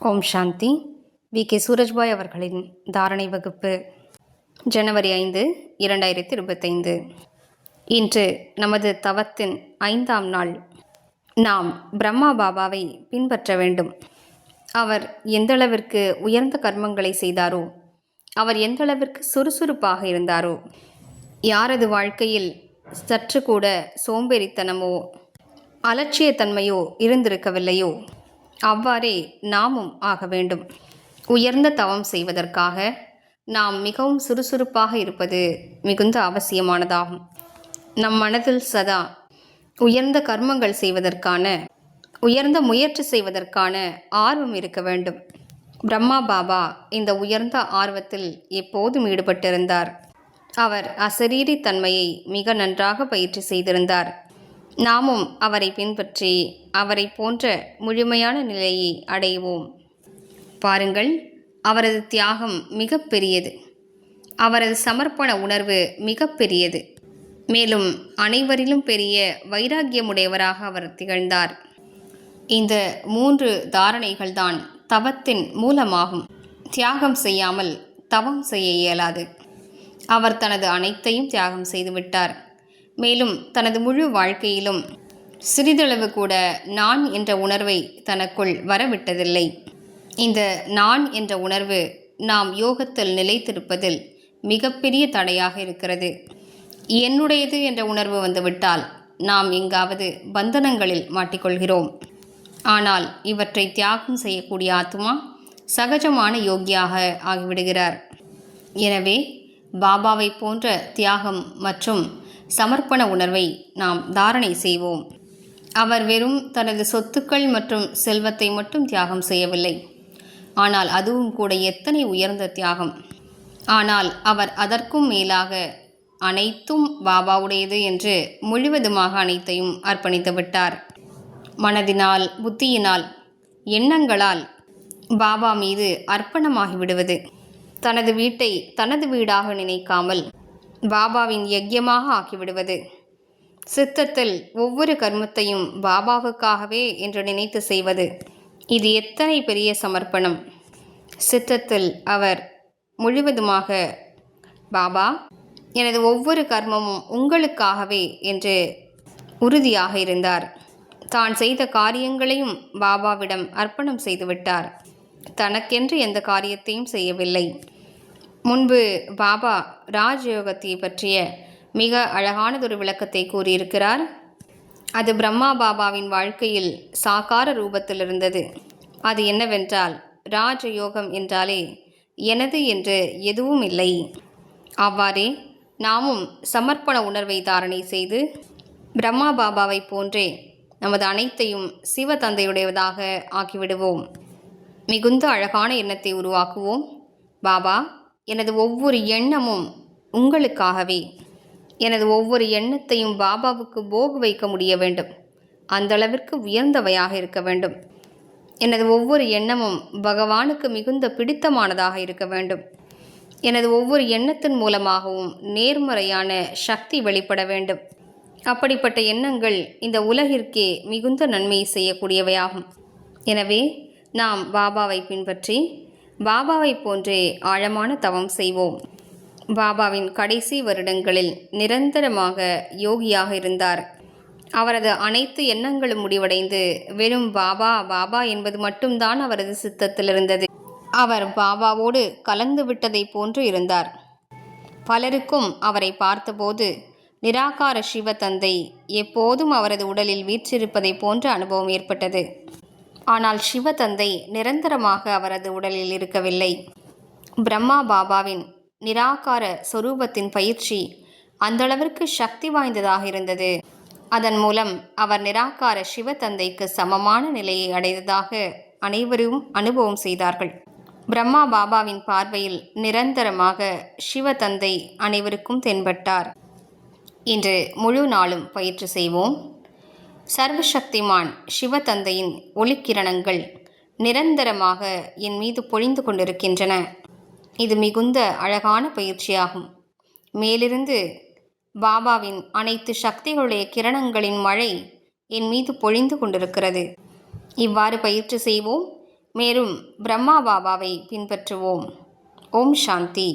Om Shanti. We. K. Surajbhai அவர்களின் தாரணை வகுப்பு ஜனவரி ஐந்து இரண்டாயிரத்தி இருபத்தைந்து. இன்று நமது தவத்தின் ஐந்தாம் நாள். நாம் பிரம்மா பாபாவை பின்பற்ற வேண்டும். அவர் எந்தளவிற்கு உயர்ந்த கர்மங்களை செய்தாரோ அவர் எந்தளவிற்கு சுறுசுறுப்பாக இருந்தாரோ யாரது வாழ்க்கையில் சற்று கூட சோம்பேறித்தனமோ அலட்சியத்தன்மையோ இருந்திருக்கவில்லையோ அவ்வாறே நாமும் ஆக வேண்டும். உயர்ந்த தவம் செய்வதற்காக நாம் மிகவும் சுறுசுறுப்பாக இருப்பது மிகுந்த அவசியமானதாகும். நம் மனதில் சதா உயர்ந்த கர்மங்கள் செய்வதற்கான உயர்ந்த முயற்சி செய்வதற்கான ஆர்வம் இருக்க வேண்டும். பிரம்மா பாபா இந்த உயர்ந்த ஆர்வத்தில் எப்போதும் ஈடுபட்டிருந்தார். அவர் அசரீரி தன்மையை மிக நன்றாக பயிற்சி செய்திருந்தார். நாமும் அவரை பின்பற்றி அவரை போன்ற முழுமையான நிலையை அடைவோம். பாருங்கள் அவரது தியாகம் மிகப்பெரியது அவரது சமர்ப்பண உணர்வு மிகப்பெரியது மேலும் அனைவரிலும் பெரிய வைராக்கியமுடையவராக அவர் திகழ்ந்தார். இந்த மூன்று தாரணைகள்தான் தவத்தின் மூலமாகும். தியாகம் செய்யாமல் தவம் செய்ய இயலாது. அவர் தனது அனைத்தையும் தியாகம் செய்துவிட்டார். மேலும் தனது முழு வாழ்க்கையிலும் சிறிதளவு கூட நான் என்ற உணர்வை தனக்குள் வரவிட்டதில்லை. இந்த நான் என்ற உணர்வு நாம் யோகத்தில் நிலைத்திருப்பதில் மிகப்பெரிய தடையாக இருக்கிறது. என்னுடையது என்ற உணர்வு வந்துவிட்டால் நாம் எங்காவது பந்தனங்களில் மாட்டிக்கொள்கிறோம். ஆனால் இவற்றை தியாகம் செய்யக்கூடிய ஆத்மா சகஜமான யோகியாக ஆகிவிடுகிறார். எனவே பாபாவை போன்ற தியாகம் மற்றும் சமர்ப்பண உணர்வை நாம் தாரணை செய்வோம். அவர் வெறும் தனது சொத்துக்கள் மற்றும் செல்வத்தை மட்டும் தியாகம் செய்யவில்லை. ஆனால் அதுவும் கூட எத்தனை உயர்ந்த தியாகம். ஆனால் அவர் அதற்கும் மேலாக அனைத்தும் பாபாவுடையது என்று முழுவதுமாக அனைத்தையும் அர்ப்பணித்து விட்டார். மனதினால் புத்தியினால் எண்ணங்களால் பாபா மீது அர்ப்பணமாகி விடுவது. தனது வீட்டை தனது வீடாக நினைக்காமல் பாபாவின் யஜ்யமாக ஆக்கிவிடுவது. சித்தத்தில் ஒவ்வொரு கர்மத்தையும் பாபாவுக்காகவே என்று நினைத்து செய்வது இது எத்தனை பெரிய சமர்ப்பணம். சித்தத்தில் அவர் முழுவதுமாக பாபா எனது ஒவ்வொரு கர்மமும் உங்களுக்காகவே என்று உறுதியாக இருந்தார். தான் செய்த காரியங்களையும் பாபாவிடம் அர்ப்பணம் செய்துவிட்டார் தனக்கென்று எந்த காரியத்தையும் செய்யவில்லை. முன்பு பாபா ராஜயோகத்தை பற்றிய மிக அழகானதொரு விளக்கத்தை கூறியிருக்கிறார். அது பிரம்மா பாபாவின் வாழ்க்கையில் சாக்கார ரூபத்தில் இருந்தது. அது என்னவென்றால் ராஜயோகம் என்றாலே எனது என்று எதுவும் இல்லை. அவ்வாறே நாமும் சமர்ப்பண உணர்வை தாரணை செய்து பிரம்மா பாபாவை போன்றே நமது அனைத்தையும் சிவ தந்தையுடையதாக ஆக்கிவிடுவோம். மிகுந்த அழகான எண்ணத்தை உருவாக்குவோம். பாபா எனது ஒவ்வொரு எண்ணமும் உங்களுக்காகவே. எனது ஒவ்வொரு எண்ணத்தையும் பாபாவுக்கு போகு வைக்க முடிய வேண்டும். அந்த அளவிற்கு உயர்ந்தவையாக இருக்க வேண்டும். எனது ஒவ்வொரு எண்ணமும் பகவானுக்கு மிகுந்த பிடித்தமானதாக இருக்க வேண்டும். எனது ஒவ்வொரு எண்ணத்தின் மூலமாகவும் நேர்மறையான சக்தி வெளிப்பட வேண்டும். அப்படிப்பட்ட எண்ணங்கள் இந்த உலகிற்கே மிகுந்த நன்மை செய்யக்கூடியவையாகும். எனவே நாம் பாபாவை பின்பற்றி பாபாவை போன்றே ஆழமான தவம் செய்வோம். பாபாவின் கடைசி வருடங்களில் நிரந்தரமாக யோகியாக இருந்தார். அவரது அனைத்து எண்ணங்களும் முடிவடைந்து வெறும் பாபா பாபா என்பது மட்டும்தான் அவரது சித்தத்தில் இருந்தது. அவர் பாபாவோடு கலந்து விட்டதை போன்று இருந்தார். பலருக்கும் அவரை பார்த்தபோது நிராகார சிவ தந்தை எப்போதும் அவரது உடலில் வீற்றிருப்பதை போன்ற அனுபவம் ஏற்பட்டது. ஆனால் சிவதந்தை நிரந்தரமாக அவரது உடலில் இருக்கவில்லை. பிரம்மா பாபாவின் நிராகார சொரூபத்தின் பயிற்சி அந்தளவிற்கு சக்தி வாய்ந்ததாக இருந்தது. அதன் மூலம் அவர் நிராகார சிவதந்தைக்கு சமமான நிலையை அடைந்ததாக அனைவரும் அனுபவம் செய்தார்கள். பிரம்மா பாபாவின் பார்வையில் நிரந்தரமாக சிவதந்தை அனைவருக்கும் தென்பட்டார். இன்று முழு நாளும் பயிற்சி செய்வோம். சர்வசக்திமான் சிவ தந்தையின் ஒளிக்கிரணங்கள் நிரந்தரமாக என் மீது பொழிந்து கொண்டிருக்கின்றன. இது மிகுந்த அழகான பயிற்சியாகும். மேலிருந்து பாபாவின் அனைத்து சக்திகளுடைய கிரணங்களின் மழை என் மீது பொழிந்து கொண்டிருக்கிறது. இவ்வாறு பயிற்சி செய்வோம். மேலும் பிரம்மா பாபாவை பின்பற்றுவோம். ஓம் சாந்தி.